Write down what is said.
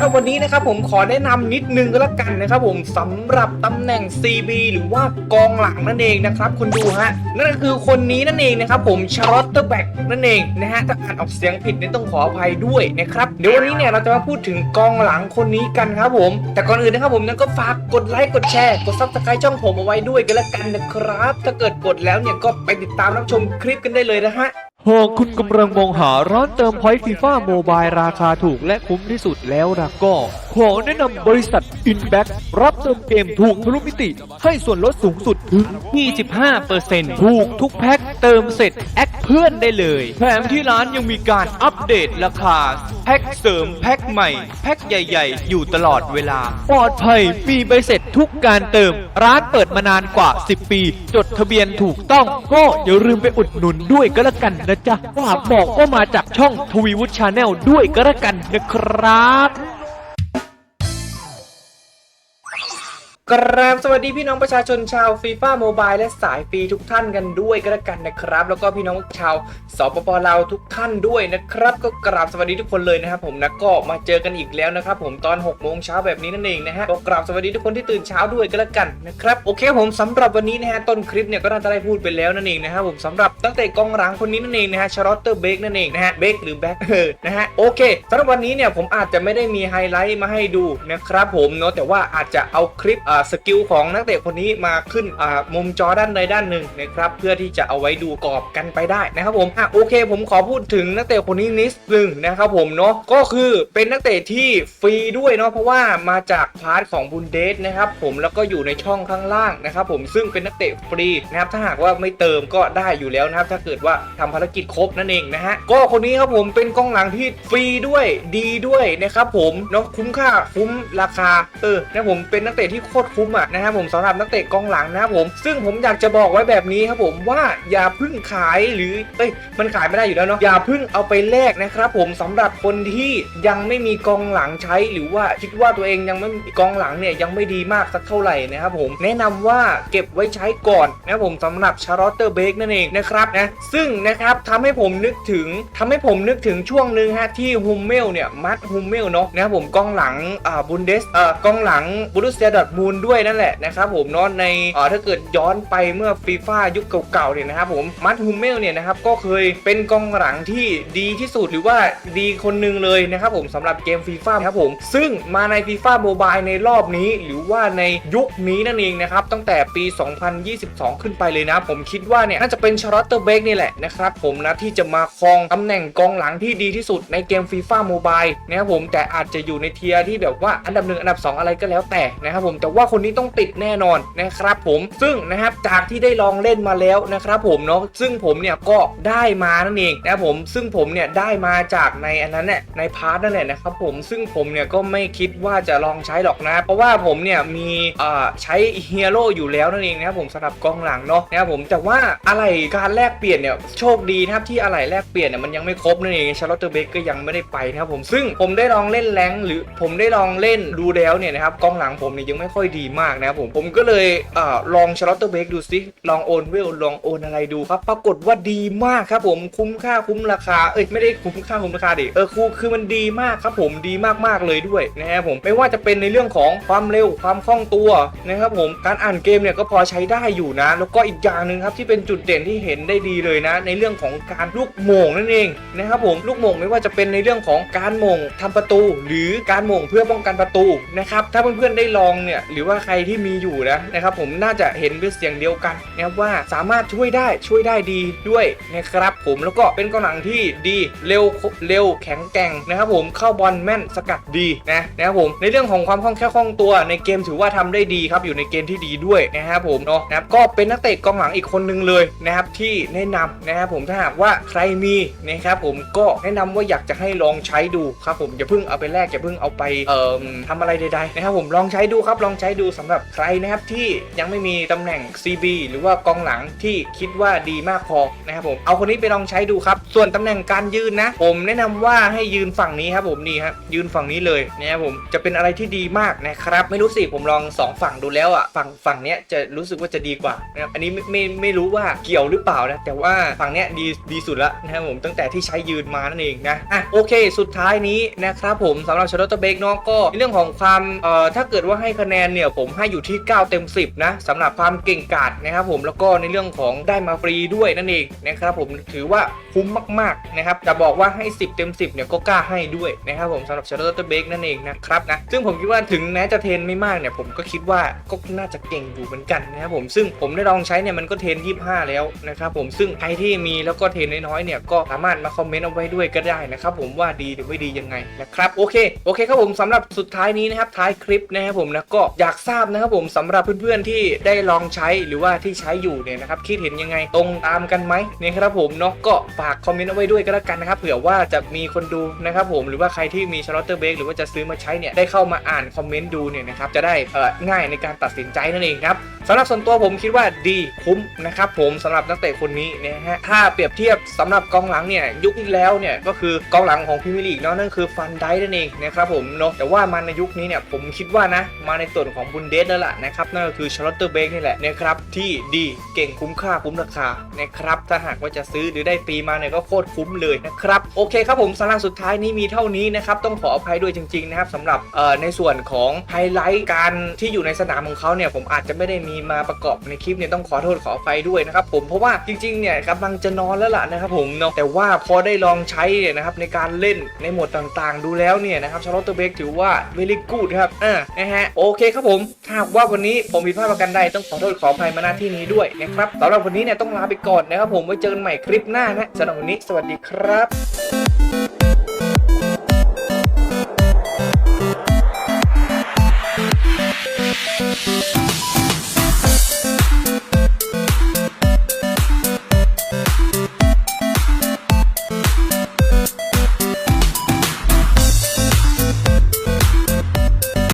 ำหรับวันนี้นะครับผมขอแนะนำนิดนึงก็แล้วกันนะครับผมสำหรับตำแหน่ง CB หรือว่ากองหลังนั่นเองนะครับคุณดูฮะนั่นก็คือคนนี้นั่นเองนะครับผมชารอตเตอร์แบ็กนั่นเองนะฮะถ้าอ่านออกเสียงผิดเนี่ยต้องขออภัยด้วยนะครับเดี๋ยววันนี้เนี่ยเราจะมาพูดถึงกองหลังคนนี้กันครับผม แต่ก่อนอื่นนะครับผมนั้นก็ฝากกดไลค์กดแชร์กดซับสไครต์ช่องผมเอาไว้ด้วยกันแล้วกันนะครับ ถ้าเกิดกดแล้วเนี่ยก็ไปติดตามรับชมคลิปกันได้เลยนะฮะ หากคุณกำลังมองหาร้านเติมพอยต์ฟีฟ่าโมบายราคาถูกและคุ้มที่สุดแล้วล่ะก็ ขอแนะนำบริษัท Inback รับเติมเกมถูกทะลุมิติ ให้ส่วนลดสูงสุดถึง 25%ถูกทุกแพ็คเติมเสร็จ แอคเพื่อนได้เลย แถมที่ร้านยังมีการอัปเดตราคาแพ็คเสริมแพ็คใหม่ แพ็คใหญ่ ๆ อยู่ตลอดเวลา ปลอดภัยมีใบเสร็จทุกการเติม ร้านเปิดมานานกว่า 10 ปี จดทะเบียนถูกต้อง ก็อย่าลืมไปอุดหนุนด้วยก็แล้วกันนะจ๊ะฝากบอกว่ามาจากช่องทวีวุฒิชาแนลด้วยก็แล้วกันนะครับ กราบสวัสดีพี่น้องประชาชนชาวฟีฟ่าโมบายและสายฟรีทุกท่านกันด้วยก็แล้วกันนะครับ แล้วก็พี่น้องชาวสปปลาวทุกท่านด้วยนะครับ ก็กราบสวัสดีทุกคนเลยนะครับผมนะก็มาเจอกันอีกแล้วนะครับผมตอน6กโมงเช้าแบบนี้นั่นเองนะฮะก็กราบสวัสดีทุกคนที่ตื่นเช้าด้วยก็แล้วกันนะครับโอเคผมสำหรับวันนี้นะฮะต้นคลิปเนี่ยก็น่าจะได้พูดไปแล้วนั่นเองนะครับผมสำหรับตั้งแต่กองหลังคนนี้นั่นเองนะฮะชารอตเตอร์เบกนั่นเองนะฮะเบกหรือแบ็คเออนะฮะโอเคสำหรับวันนี้เนี่ยผมอาจจะไม่ได้มีไฮไลท์มาให้ดูนะครับผมเนาะแต่ว่าอาจจะเอาคลิปอ่าสกิลของนักเตะคนนี้มาขึ้นมุมจอด้านใดด้านหนึ่งนะครับเพื่อที่จะเอาไว้ดูกรอบกันไปได้นะครับผมอะโอเค ผมขอพูดถึงนักเตะคนนี้นิดนึงนะครับผมเนาะก็คือเป็นนักเตะที่ฟรีด้วยเนาะเพราะว่ามาจากพาร์ทของบุนเดสนะครับผมแล้วก็อยู่ในช่องข้างล่างนะครับผมซึ่งเป็นนักเตะฟรีนะครับถ้าหากว่าไม่เติมก็ได้อยู่แล้วนะครับถ้าเกิดว่าทำภารกิจครบนั่นเองนะฮะก็คนนี้ครับผมเป็นกองหลังที่ฟรีด้วยดีด้วยนะครับผมเนาะคุ้มค่าคุ้มราคาเออนะผมเป็นนักเตะที่โคตรคุ้มอะนะครับผมสำหรับนักเตะกองหลังนะครับผมซึ่งผมอยากจะบอกไว้แบบนี้ครับผมว่าอย่าพึ่งขายหรือเอ้ยมันขายไม่ได้อยู่แล้วเนาะอย่าพึ่งเอาไปแลกนะครับผมสำหรับคนที่ยังไม่มีกองหลังใช้หรือว่าคิดว่าตัวเองยังไม่มีกองหลังเนี่ยยังไม่ดีมากสักเท่าไหร่นะครับผมแนะนำว่าเก็บไว้ใช้ก่อนนะครับผมสำหรับชาร์ลอตเตอร์เบกนั่นเองนะครับนะซึ่งนะครับทำให้ผมนึกถึงทำให้ผมนึกถึงช่วงหนึ่งฮะที่ฮุมเมลเนี่ยมัดฮุมเมลเนาะนะครับผมกองหลังอ่าบุนเดสเอ่อกองหลังบูรุสเซียดอทมูลด้วยนั่นแหละนะครับผมเนาะในเอ่อถ้าเกิดย้อนไปเมื่อฟีฟ่ายุคเก่าๆเนี่ยนะครับผมมัดฮุมเมลเนี่ยนะครับก็เคยเป็นกองหลังที่ดีที่สุดหรือว่าดีคนหนึ่งเลยนะครับผมสำหรับเกมฟีฟ่าครับผม ซึ่งมาในฟีฟ่าโมบายในรอบนี้หรือว่าในยุคนี้นั่นเองนะครับตั้งแต่ปี 2022 ขึ้นไปเลยนะ ผมคิดว่าเนี่ยน่าจะเป็นชารอตเตอร์เบกนี่แหละนะครับผมนะที่จะมาครองตำแหน่งกองหลังที่ดีที่สุดในเกมฟีฟ่าโมบายนะครับผมแต่อาจจะอยู่ในเทียร์ที่แบบว่าอันดับหนึ่งอันดับ 2 อะไรก็แล้วแต่นะครับผมแต่ว่า่าคนนี้ต้องติดแน่นอนนะครับผมซึ่งนะครับจากที่ได้ลองเล่นมาแล้วนะครับผมเนาะซึ่งผมเนี่ยก็ได้มานั่นเองนะครับผมซึ่งผมเนี่ยได้มาจากในอันนั้นเนี่ยในพาร์ทนั่นแหละนะครับผมซึ่งผมเนี่ยก็ไม่คิดว่าจะลองใช้หรอกนะ เพราะว่าผมเนี่ยมีอ่อใช้เฮียโร่อยู่แล้วนั่นเองนะครับผมสำหรับกองหลังเนาะนะครับผมแต่ว่าอะไรการแลกเปลี่ยนเนี่ยโชคดีนะครับที่อะไรแลกเปลี่ยนเนี่ยมันยังไม่ครบนั่นเองชาร์ลอตเตอร์เบกก็ยังไม่ได้ไปนะครับผมซึ่งผมได้ลองเล่นแรงหรือผมได้ลองเล่นดูแล้วเนี่ยนะครับกองหลังผมเนี่ยยังไม่ค่อยดีมากนะครับผมผมก็เลยเออลองชาร์ลอตเตอร์เบกดูซิลองโอนเวลลองโอนอะไรดูครับปรากฏว่าดีมากครับผมคุ้มค่าคุ้มราคาเอ้ยไม่ได้คุ้มค่าคุ้มราคาดิเออคูคือมันดีมากครับผมดีมากๆเลยด้วยนะครับผมไม่ว่าจะเป็นในเรื่องของความเร็วความคล่องตัวนะครับผมการอ่านเกมเนี่ยก็พอใช้ได้อยู่นะ แล้วก็อีกอย่างหนึ่งครับที่เป็นจุดเด่นที่เห็นได้ดีเลยนะ ในเรื่องของการลูกโม่งนั่นเองนะครับผมลูกโม่งไม่ว่าจะเป็นในเรื่องของการโม่งทำประตู หรือการโม่งเพื่อป้องกันประตูนะครับถ้าเพื่อนๆได้ลองเนี่ยหรือว่าใครที่มีอยู่นะนะครับผมน่าจะเห็นเป็นเสียงเดียวกันนะครับว่าสามารถช่วยได้ช่วยได้ดีด้วยนะครับผมแล้วก็เป็นกองหลังที่ดีเร็วเร็วแข็งแกร่งนะครับผมเข้าบอลแม่นสกัดดีนะนะครับผมในเรื่องของความคล่องแคล่วคล่องตัวในเกมถือว่าทำได้ดีครับอยู่ในเกมที่ดีด้วยนะครับผมเนาะนะครับก็เป็นนักเตะกองหลังอีกคนหนึ่งเลยนะครับที่แนะนำนะครับผมถ้าหากว่าใครมีนะครับผมก็แนะนำว่าอยากจะให้ลองใช้ดูครับผมอย่าเพิ่งเอาไปแลกอย่าเพิ่งเอาไปเอ่อทำอะไรใดๆนะครับผมลองใช้ดูครับลองใช้ให้ดูสำหรับใครนะครับที่ยังไม่มีตำแหน่ง CB หรือว่ากองหลังที่คิดว่าดีมากพอนะครับผมเอาคนนี้ไปลองใช้ดูครับ ส่วนตำแหน่งการยืนนะ ผมแนะนำว่าให้ยืนฝั่งนี้ครับผมนี่ครับยืนฝั่งนี้เลยนะครับผมจะเป็นอะไรที่ดีมากนะครับ ไม่รู้สิผมลองสองฝั่งดูแล้วอะฝั่งฝั่งเนี้ยจะรู้สึกว่าจะดีกว่านะครับอันนี้ไม่ไม่ไม่รู้ว่าเกี่ยวหรือเปล่านะแต่ว่าฝั่งเนี้ยดีดีสุดละนะครับผมตั้งแต่ที่ใช้ยืนมานั่นเองนะอะโอเค สุดท้ายนี้นะครับผมสำหรับชาร์ลอตเบกเนาะก็เรื่องของความเอ่อถ้าเกิดว่าให้คะแนนเนี่ยี่ยผมให้อยู่ที่ 9 เต็ม 10 นะสำหรับความเก่งกาจนะครับผมแล้วก็ในเรื่องของได้มาฟรีด้วยนั่นเองนะครับผมถือว่าคุ้มมากๆนะครับจะบอกว่าให้ 10 เต็ม 10 เนี่ยก็กล้าให้ด้วยนะครับผมสำหรับชาร์ลอตเบกนั่นเองนะครับนะซึ่งผมคิดว่าถึงแม้จะเทนไม่มากเนี่ยผมก็คิดว่าก็น่าจะเก่งอยู่เหมือนกันนะครับผมซึ่งผมได้ลองใช้เนี่ยมันก็เทน 25 แล้วนะครับผมซึ่งใครที่มีแล้วก็เทนน้อยๆเนี่ยก็สามารถมาคอมเมนต์เอาไว้ด้วยก็ได้นะครับผมว่าดีหรือไม่ดียังไงนะครับโอเคโอเคครับผมสำหรับสุดท้ายนี้นะครับท้ายคลิปนะครับผมนะก็อยาากทราบนะครับผมสำหรับเพื่อนๆที่ได้ลองใช้หรือว่าที่ใช้อยู่เนี่ยนะครับคิดเห็นยังไงตรงตามกันไหมเนี่ยครับผมเนาะก็ฝากคอมเมนต์เอาไว้ด้วยก็แล้วกันนะครับเผื่อว่าจะมีคนดูนะครับผมหรือว่าใครที่มีชาร์ลอตเตอร์เบกหรือว่าจะซื้อมาใช้เนี่ยได้เข้ามาอ่านคอมเมนต์ดูเนี่ยนะครับจะได้เออง่ายในการตัดสินใจนั่นเองครับ สำหรับส่วนตัวผมคิดว่าดีคุ้มนะครับผมสำหรับนักเตะคนนี้นะฮะถ้าเปรียบเทียบสำหรับกองหลังเนี่ยยุคที่แล้วเนี่ยก็คือกองหลังของพรีเมียร์ลีกเนาะนั่นคือฟันไดนั่นเองนะครับผมเนาะแต่ว่ามาในยุคนี้เนี่ยผมคิดว่านะมาในส่วนของบุนเดสแล้วล่ะนะครับนั่นก็คือชาร์ลอตเตอร์เบกนี่แหละนะครับที่ดีเก่งคุ้มค่าคุ้มราคานะครับถ้าหากว่าจะซื้อหรือได้ฟรีมาเนี่ยก็โคตรคุ้มเลยนะครับโอเคครับผมสำหรับสุดท้ายนี้มีเท่านี้นะครับต้องขออภัยด้วยจริงๆนะครับสำหรับเอ่อในส่วนของไฮไลท์การที่อยู่ในสนามของเขาเนี่ยผมอาจจะไม่ได้มีมีมาประกอบในคลิปเนี่ยต้องขอโทษขอไภัด้วยนะครับผมเพราะว่าจริงๆเนี่ยกำลังจะนอนแล้วล่ะนะครับผมเนาะแต่ว่าพอได้ลองใช้เนี่ยนะครับในการเล่นในโหมดต่างๆ ดูแล้วเนี่ยนะครับชาร์ลอตเตอร์เบกถือว่าเวลิกูดครับอ่านะฮะโอเคครับผมถ้าว่าวันนี้ผมมีดพลาดประกันใดต้องขอโทษขอไภัมาหน้าที่นี้ด้วยนะครับสำหรับวันนี้เนี่ยต้องลาไปก่อนนะครับผมไว้เจอกันใหม่คลิปหน้านะสำหรับวันนี้สวัสดีครับ